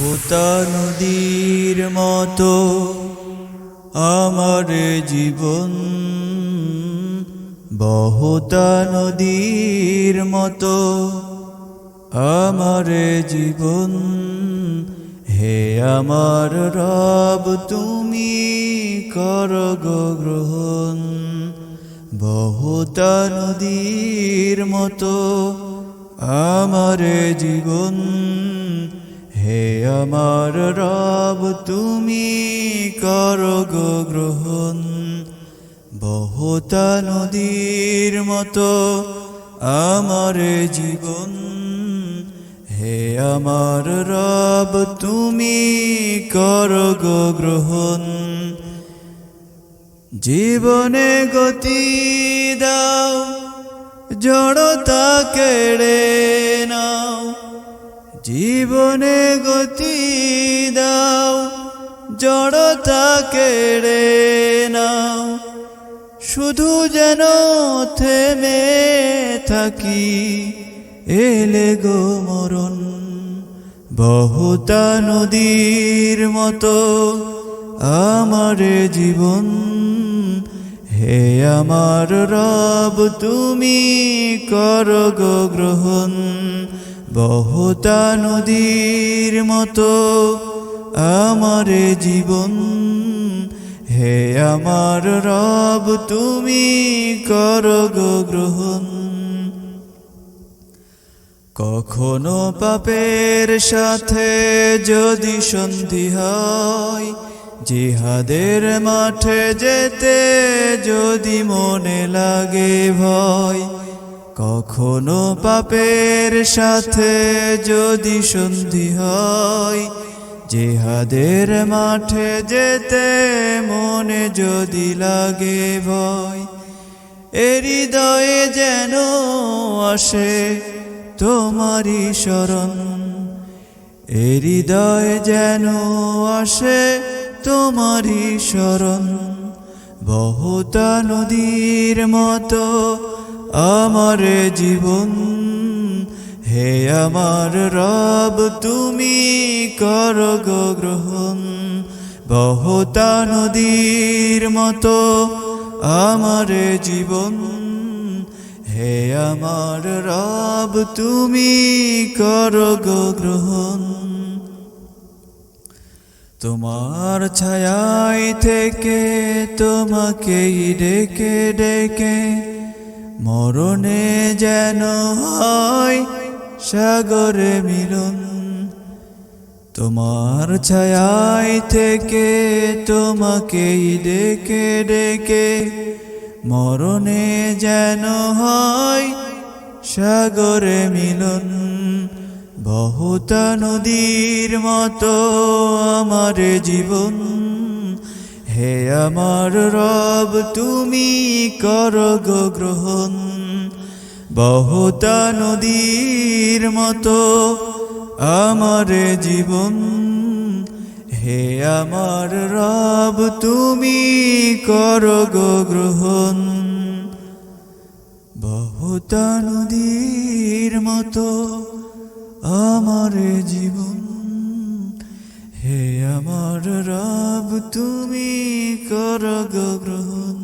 বহুতা নদীর মতো আমার জীবন। বহুতা নদীর মতো আমার জীবন। হে আমার রব, তুমি কর গ্রহণ। বহুতা নদীর মতো আমার জীবন। আমার রব, তুমি কর গো গ্রহণ। বহুতা নদীর মতো আমার জীবন। হে আমার রব, তুমি কর গো গ্রহণ। জীবনে গতি দাও, জড়তা কেড়ে নাও। জীবনে গতি দাও, জড়তা কেড়ে নাও। শুধু যেন থেমে থাকি, এলে গো মরণ। বহুতা নদীর মতো আমার জীবন। হে আমার রব, তুমি কর গো গ্রহণ। বহুতা নদীর মতো আমার জীবন। হে আমার রব, তুমি কর গ্রহণ। কখনো পাপের সাথে যদি সন্ধি হয়, জিহাদের মাঠে যেতে যদি মনে লাগে ভয় কখনো পাপের সাথে যদি সন্ধি হয়, জিহাদের মাঠে যেতে মনে যদি লাগে ভয়, এ হৃদয়ে যেন আসে তোমারই শরণ এ হৃদয়ে যেন আসে তোমারই শরণ বহুতা নদীর মতো আমার জীবন, হে আমার রব, তুমি কর গ্রহণ। বহুতা নদীর মতো আমার জীবন, হে আমার রব, তুমি কর গ্রহণ। তোমার ছায়াই থেকে তোমাকেই ডেকে ডেকে মরণে যেন হয় সাগরে মিলন। তোমার ছায়াই থেকে তোমাকেই ডেকে ডেকে মরণে যেন হয় সাগরে মিলন। বহুতা নদীর মতো আমার জীবন। হে আমার রব, তুমি কর গ্রহণ। বহুতা নদীর মতো আমার জীবন। হে আমার রব, তুমি কর গ্রহণ। বহুতা নদীর মতো আমার জীবন। হে আমার রব তুমি কর গ্রহণ